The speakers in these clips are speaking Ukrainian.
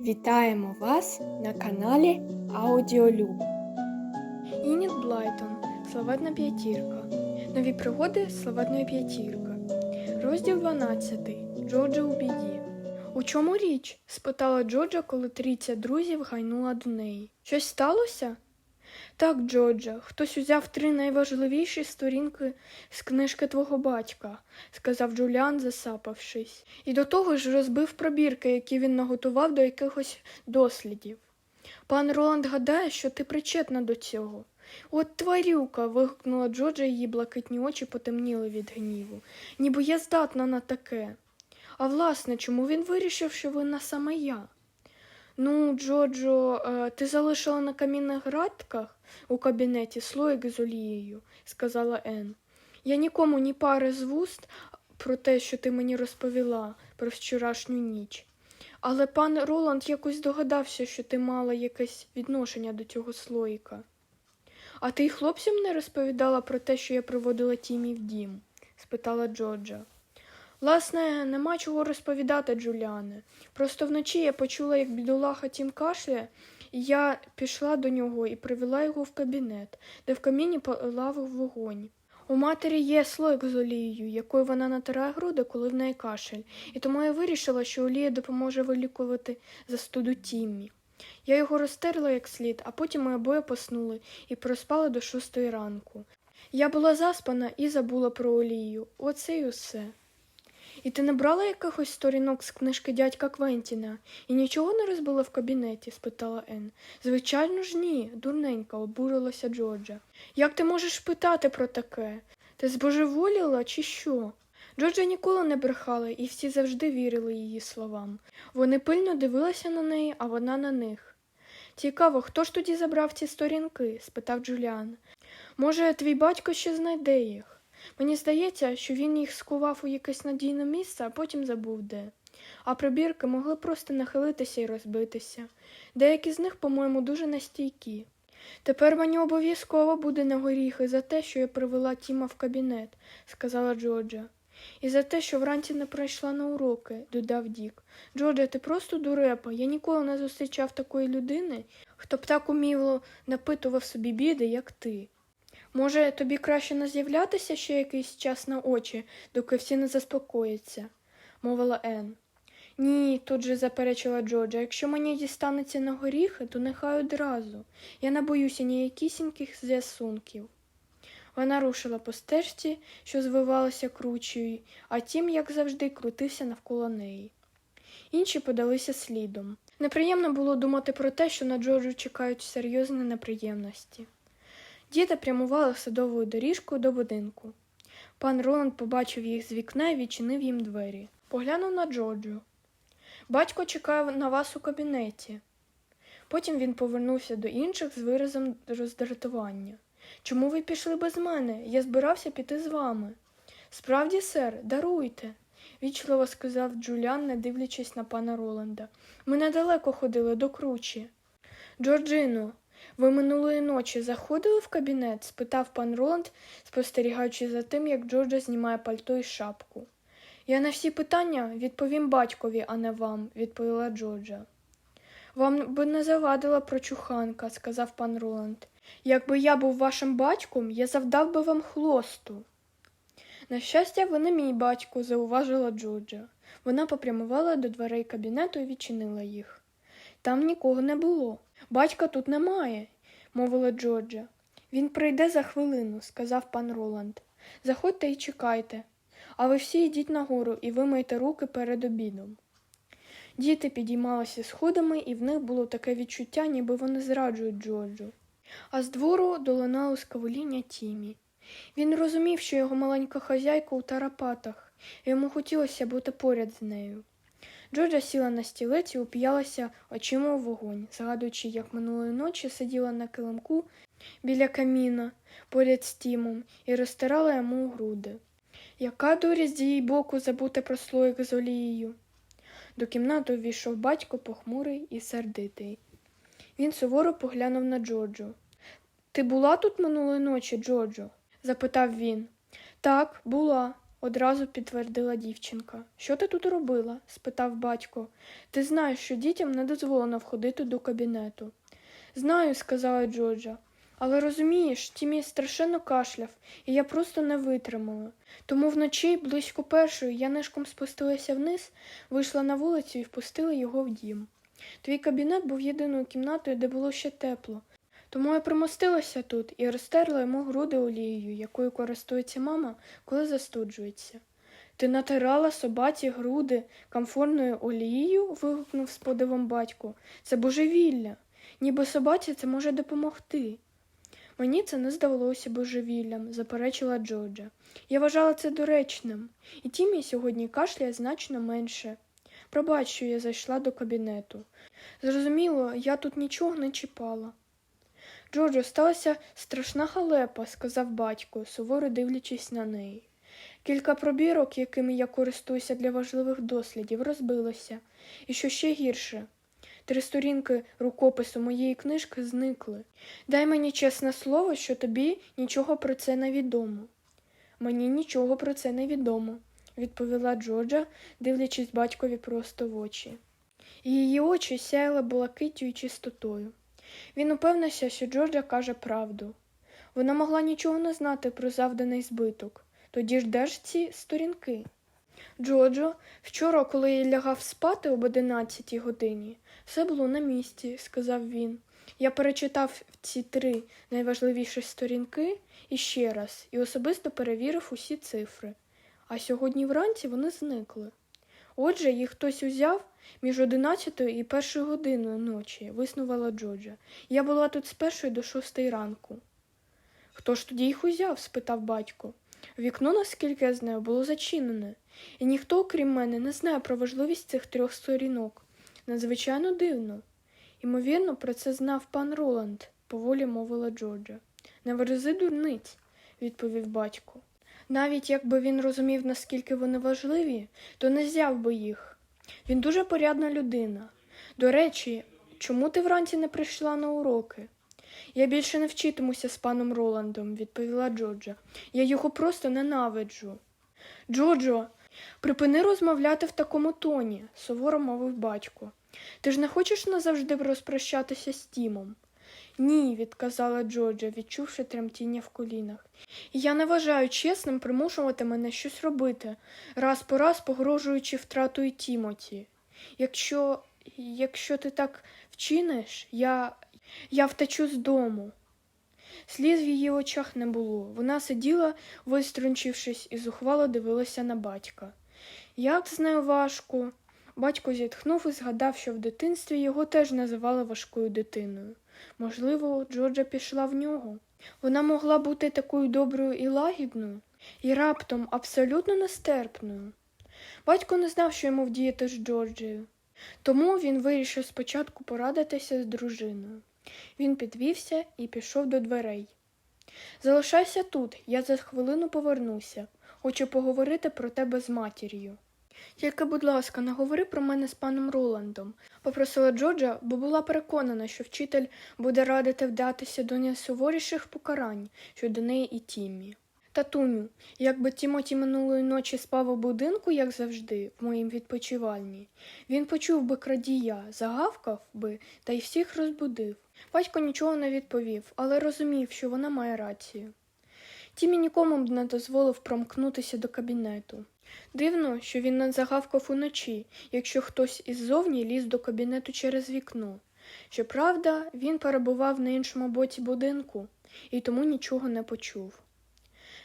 Вітаємо вас на каналі Аудіолюб. Ініт Блайтон, Словетна п'ятірка. Нові пригоди словетної п'ятірки. Розділ 12. Джорджа у біді. У чому річ? спитала Джорджа, коли трійця друзів гайнула до неї. Щось сталося? Так, Джорджа, хтось узяв три найважливіші сторінки з книжки твого батька, сказав Джуліан, засапавшись, і до того ж розбив пробірки, які він наготував до якихось дослідів. Пан Роланд гадає, що ти причетна до цього. От тварюка. вигукнула Джорджа, її блакитні очі потемніли від гніву. Ніби я здатна на таке. А власне, чому він вирішив, що винна саме я? Ну, Джоджо, е, ти залишила на камінних градках у кабінеті слоїк з олією, сказала Ен. Я нікому ні пари з вуст про те, що ти мені розповіла про вчорашню ніч. Але пан Роланд якось догадався, що ти мала якесь відношення до цього слоїка. А ти й хлопцям не розповідала про те, що я приводила Тімі в дім? спитала Джорджа. Власне, нема чого розповідати, Джуліане. Просто вночі я почула, як бідолаха Тім кашляє, я пішла до нього і привела його в кабінет, де в каміні палав вогонь. У матері є слоїк з олією, якою вона натирає груди, коли в неї кашель, і тому я вирішила, що олія допоможе вилікувати застуду Тіммі. Я його розтерла як слід, а потім ми обоє поснули і проспали до шостої ранку. Я була заспана і забула про олію. Оце й усе. І ти не брала якихось сторінок з книжки дядька Квентіна і нічого не розбила в кабінеті? спитала Ен. Звичайно ж ні, дурненька, обурилася Джорджа. Як ти можеш питати про таке? Ти збожеволіла чи що? Джорджа ніколи не брехала, і всі завжди вірили її словам. Вони пильно дивилися на неї, а вона на них. Цікаво, хто ж тоді забрав ці сторінки? спитав Джуліан. Може, твій батько ще знайде їх? Мені здається, що він їх скував у якесь надійне місце, а потім забув де. А прибірки могли просто нахилитися і розбитися. Деякі з них, по-моєму, дуже настійкі. Тепер мені обов'язково буде на горіхи за те, що я привела Тіма в кабінет, сказала Джорджа. І за те, що вранці не прийшла на уроки, додав Дік. Джорджа, ти просто дурепа. Я ніколи не зустрічав такої людини, хто б так уміло напитував собі біди, як ти. Може, тобі краще не з'являтися ще якийсь час на очі, доки всі не заспокояться, мовила Ен. Ні, тут же заперечила Джорджа, якщо мені дістанеться на горіхи, то нехай одразу. Я не боюся ніякісіньких з'ясунків. Вона рушила по стежці, що звивалася кручею, а тім, як завжди, крутився навколо неї. Інші подалися слідом. Неприємно було думати про те, що на Джорджу чекають серйозні неприємності. Діти прямували садовою доріжкою до будинку. Пан Роланд побачив їх з вікна і відчинив їм двері. Поглянув на Джорджу. Батько чекає на вас у кабінеті. Потім він повернувся до інших з виразом роздратування. Чому ви пішли без мене? Я збирався піти з вами. Справді, сер, даруйте, вічливо сказав Джуліан, не дивлячись на пана Роланда. Ми недалеко ходили до кручі. Джорджино, ви минулої ночі заходили в кабінет? спитав пан Роланд, спостерігаючи за тим, як Джорджа знімає пальто і шапку. Я на всі питання відповім батькові, а не вам, відповіла Джорджа. Вам би не завадила прочуханка, сказав пан Роланд. Якби я був вашим батьком, я завдав би вам хлосту. На щастя, ви не мій батько, зауважила Джорджа. Вона попрямувала до дверей кабінету і відчинила їх. Там нікого не було. Батька тут немає, мовила Джорджа. Він прийде за хвилину, сказав пан Роланд. Заходьте і чекайте, а ви всі йдіть нагору і вимийте руки перед обідом. Діти підіймалися сходами, і в них було таке відчуття, ніби вони зраджують Джорджу. А з двору долинало скавоління Тімі. Він розумів, що його маленька хазяйка у тарапатах, і йому хотілося бути поряд з нею. Джорджа сіла на стілець і уп'ялася очима у вогонь, згадуючи, як минулої ночі сиділа на килимку біля каміна поряд з Тімом і розтирала йому груди. Яка дурість з її боку забути про слоїк з олією? До кімнати увійшов батько похмурий і сердитий. Він суворо поглянув на Джорджу. Ти була тут минулої ночі, Джорджо? запитав він. Так, була. Одразу підтвердила дівчинка. Що ти тут робила? спитав батько. Ти знаєш, що дітям не дозволено входити до кабінету. Знаю, сказала Джорджа. Але розумієш, Тімі страшенно кашляв, і я просто не витримала. Тому вночі, близько першої, я нишком спустилася вниз, вийшла на вулицю і впустила його в дім. Твій кабінет був єдиною кімнатою, де було ще тепло. Тому я примостилася тут і розтерла йому груди олією, якою користується мама, коли застуджується. Ти натирала собаці груди камфорною олією? вигукнув з подивом батько. Це божевілля. Ніби собаці це може допомогти. Мені це не здавалося божевіллям, заперечила Джорджа. Я вважала це доречним, і Тімі сьогодні кашляє значно менше. Пробач, що я зайшла до кабінету. Зрозуміло, я тут нічого не чіпала. Джорджо, сталася страшна халепа, сказав батько, суворо дивлячись на неї. Кілька пробірок, якими я користуюся для важливих дослідів, розбилося. І що ще гірше, три сторінки рукопису моєї книжки зникли. Дай мені чесне слово, що тобі нічого про це не відомо. Мені нічого про це не відомо, відповіла Джорджа, дивлячись батькові просто в очі. Її очі сяяли блакиттю і чистотою. Він упевнився, що Джорджа каже правду. Вона могла нічого не знати про завданий збиток. Тоді ж де ж ці сторінки? Джоджо, вчора, коли я лягав спати об одинадцятій годині, все було на місці, сказав він. Я перечитав ці три найважливіші сторінки іще раз і особисто перевірив усі цифри. А сьогодні вранці вони зникли. Отже, їх хтось узяв між одинадцятою і першою годиною ночі, виснувала Джоджа. Я була тут з першої до шостої ранку. Хто ж тоді їх узяв? спитав батько. Вікно, наскільки я знаю, було зачинене, і ніхто, окрім мене, не знає про важливість цих трьох сторінок. Надзвичайно дивно. Ймовірно, про це знав пан Роланд, поволі мовила Джорджа. Не верзи дурниць, відповів батько. Навіть якби він розумів, наскільки вони важливі, то не взяв би їх. Він дуже порядна людина. До речі, чому ти вранці не прийшла на уроки? Я більше не вчитимуся з паном Роландом, відповіла Джорджа. Я його просто ненавиджу. Джорджо, припини розмовляти в такому тоні, суворо мовив батько. Ти ж не хочеш назавжди розпрощатися з Тімом? Ні, відказала Джорджа, відчувши тремтіння в колінах. І я не вважаю чесним примушувати мене щось робити, раз по раз погрожуючи втратою Тімоті. Якщо, якщо ти так вчиниш, я, я втечу з дому. Сліз в її очах не було. Вона сиділа, виструнчившись, і зухвало дивилася на батька. Як з нею важко. Батько зітхнув і згадав, що в дитинстві його теж називали важкою дитиною. Можливо, Джорджа пішла в нього. Вона могла бути такою доброю і лагідною, і раптом абсолютно нестерпною. Батько не знав, що йому вдіяти з Джорджею, тому він вирішив спочатку порадитися з дружиною. Він підвівся і пішов до дверей. Залишайся тут, я за хвилину повернуся. Хочу поговорити про тебе з матір'ю. Тільки, будь ласка, не говори про мене з паном Роландом, попросила Джорджа, бо була переконана, що вчитель буде радити вдатися до найсуворіших покарань щодо неї і Тіммі. Татуню, якби Тімоті минулої ночі спав у будинку, як завжди, в моїм відпочивальні, він почув би крадія, загавкав би та й всіх розбудив. Батько нічого не відповів, але розумів, що вона має рацію. Тімі нікому б не дозволив промкнутися до кабінету. Дивно, що він не загавкав уночі, якщо хтось іззовні ліз до кабінету через вікно. Щоправда, він перебував на іншому боці будинку і тому нічого не почув.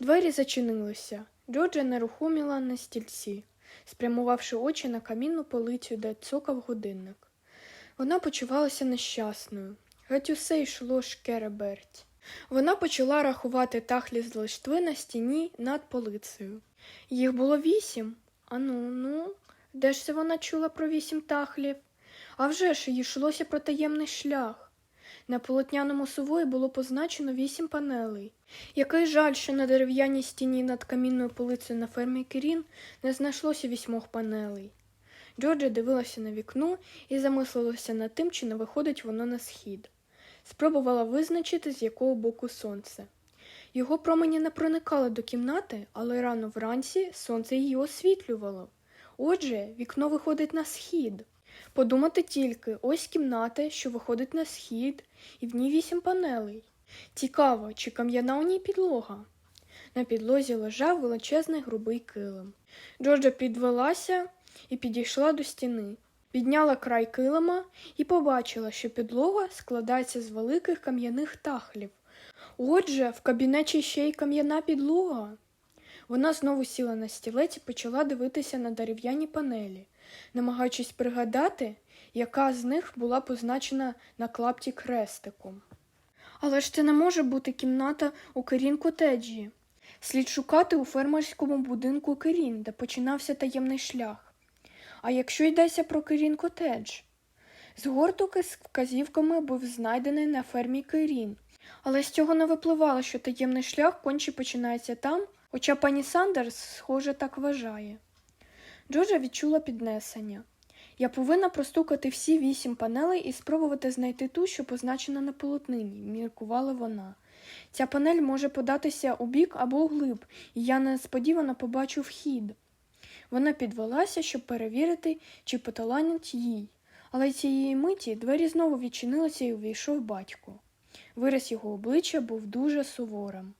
Двері зачинилися. Джорджа нерухоміла на стільці, спрямувавши очі на камінну полицю, де цокав годинник. Вона почувалася нещасною. Геть усе йшло шкереберть. Вона почала рахувати тахлі з лиштви на стіні над полицею. Їх було вісім. Ану, ну, де ж це вона чула про вісім тахлів? А вже ж їй йшлося про таємний шлях. На полотняному сувої було позначено вісім панелей. Який жаль, що на дерев'яній стіні над камінною полицею на фермі Кірін не знайшлося вісьмох панелей. Джорджа дивилася на вікно і замислилася над тим, чи не виходить воно на схід. Спробувала визначити, з якого боку сонце. Його промені не проникали до кімнати, але рано вранці сонце її освітлювало. Отже, вікно виходить на схід. Подумати тільки, ось кімната, що виходить на схід, і в ній вісім панелей. Цікаво, чи кам'яна у ній підлога. На підлозі лежав величезний грубий килим. Джорджа підвелася і підійшла до стіни. Підняла край килима і побачила, що підлога складається з великих кам'яних тахлів. Отже, в кабінеті ще й кам'яна підлога. Вона знову сіла на стілець і почала дивитися на дерев'яні панелі, намагаючись пригадати, яка з них була позначена на клапті крестиком. Але ж це не може бути кімната у Керін котеджі. Слід шукати у фермерському будинку Керін, де починався таємний шлях. А якщо йдеться про Керін котедж? Згорток із вказівками був знайдений на фермі Керін, але з цього не випливало, що таємний шлях конче починається там, хоча пані Сандерс, схоже, так вважає. Джорджа відчула піднесення. Я повинна простукати всі вісім панелей і спробувати знайти ту, що позначена на полотнині, міркувала вона. Ця панель може податися у бік або у глиб, і я несподівано побачу вхід. Вона підвелася, щоб перевірити, чи поталанять їй. Але цієї миті двері знову відчинилися і увійшов батько. Вираз його обличчя був дуже суворим.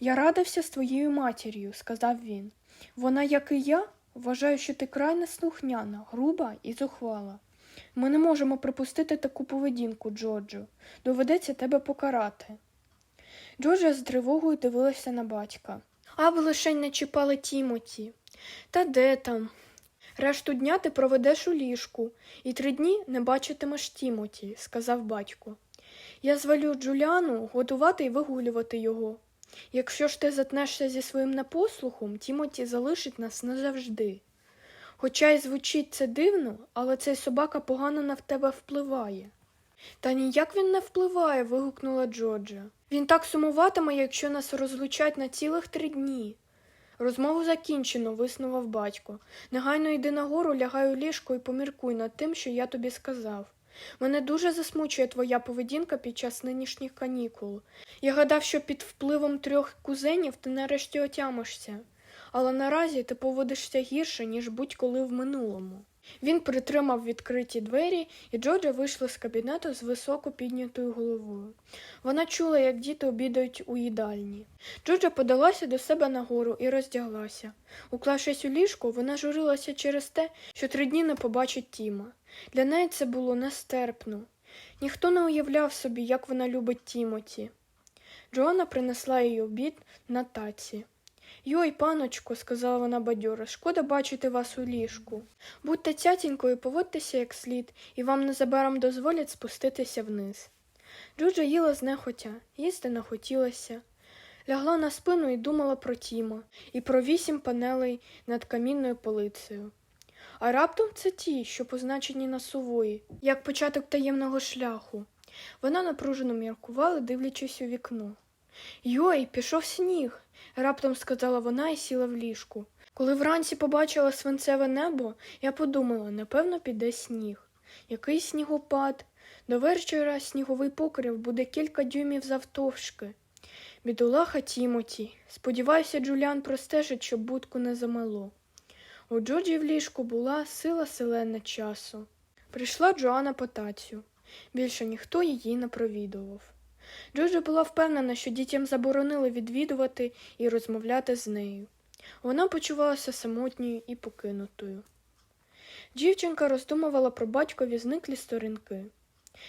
Я радився з твоєю матір'ю, сказав він. Вона, як і я, вважає, що ти край неслухняна, груба і зухвала. Ми не можемо припустити таку поведінку, Джорджо. Доведеться тебе покарати. Джорджа з тривогою дивилася на батька. Аби лишень не чіпали Тімоті. Та де там? Решту дня ти проведеш у ліжку, і три дні не бачитимеш Тімоті, сказав батько. Я звалю Джуліану годувати і вигулювати його. Якщо ж ти затнешся зі своїм непослухом, Тімоті залишить нас назавжди. Хоча й звучить це дивно, але цей собака погано на тебе впливає. Та ніяк він не впливає, вигукнула Джорджа. Він так сумуватиме, якщо нас розлучать на цілих три дні. Розмову закінчено, виснував батько. Негайно йди нагору, лягай у ліжко і поміркуй над тим, що я тобі сказав. Мене дуже засмучує твоя поведінка під час нинішніх канікул. Я гадав, що під впливом трьох кузенів ти нарешті отямишся, але наразі ти поводишся гірше, ніж будь-коли в минулому. Він притримав відкриті двері, і Джорджа вийшла з кабінету з високо піднятою головою. Вона чула, як діти обідають у їдальні. Джорджа подалася до себе нагору і роздяглася. Уклавшись у ліжко, вона журилася через те, що три дні не побачить Тіма. Для неї це було нестерпно. Ніхто не уявляв собі, як вона любить Тімоті. Джоанна принесла їй обід на таці. Йой, паночко, сказала вона бадьоро, шкода бачити вас у ліжку. Будьте цятінькою, поводьтеся як слід, і вам незабаром дозволять спуститися вниз. Джуджа їла знехотя, їсти не хотілося. Лягла на спину і думала про Тіма, і про вісім панелей над камінною полицею. А раптом це ті, що позначені на сувої, як початок таємного шляху. Вона напружено міркувала, дивлячись у вікно. Йой, пішов сніг, раптом сказала вона і сіла в ліжку. Коли вранці побачила свинцеве небо, я подумала, напевно, піде сніг. Який снігопад? До вечора сніговий покрив буде кілька дюймів завтовшки. Бідолаха Тімоті. Сподіваюся, Джуліан простежить, щоб будку не замело. У Джоджі в ліжку була сила селена часу. Прийшла Джоанна по тацю. Більше ніхто її не провідував. Джоджа була впевнена, що дітям заборонили відвідувати і розмовляти з нею. Вона почувалася самотньою і покинутою. Дівчинка роздумувала про батькові зниклі сторінки.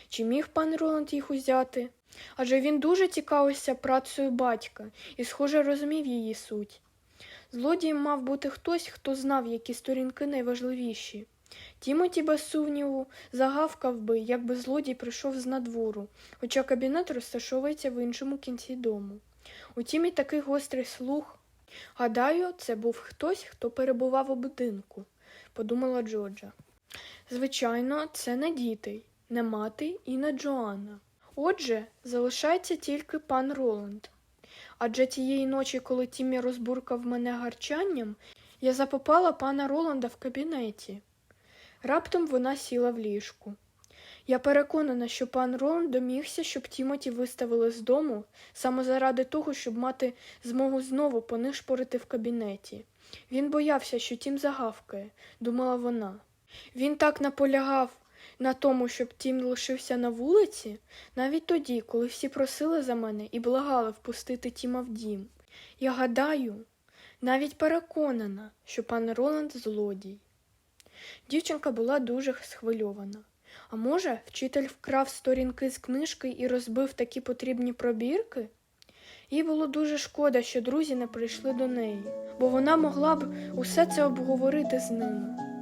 Чи міг пан Роланд їх узяти? Адже він дуже цікавився працею батька і, схоже, розумів її суть. Злодієм мав бути хтось, хто знав, які сторінки найважливіші. Тімоті, без сумніву, загавкав би, якби злодій прийшов з надвору, хоча кабінет розташовується в іншому кінці дому. У Тімі такий гострий слух. Гадаю, це був хтось, хто перебував у будинку, подумала Джорджа. Звичайно, це не діти, не мати і не Джоанна. Отже, залишається тільки пан Роланд. Адже тієї ночі, коли Тімі розбуркав мене гарчанням, я запопала пана Роланда в кабінеті. Раптом вона сіла в ліжку. Я переконана, що пан Роланд домігся, щоб Тімоті виставили з дому саме заради того, щоб мати змогу знову понишпорити в кабінеті. Він боявся, що Тім загавкає, думала вона. Він так наполягав на тому, щоб Тім лишився на вулиці, навіть тоді, коли всі просили за мене і благали впустити Тіма в дім. Я гадаю, навіть переконана, що пан Роланд злодій. Дівчинка була дуже схвильована. А може, вчитель вкрав сторінки з книжки і розбив такі потрібні пробірки? Їй було дуже шкода, що друзі не прийшли до неї, бо вона могла б усе це обговорити з ними.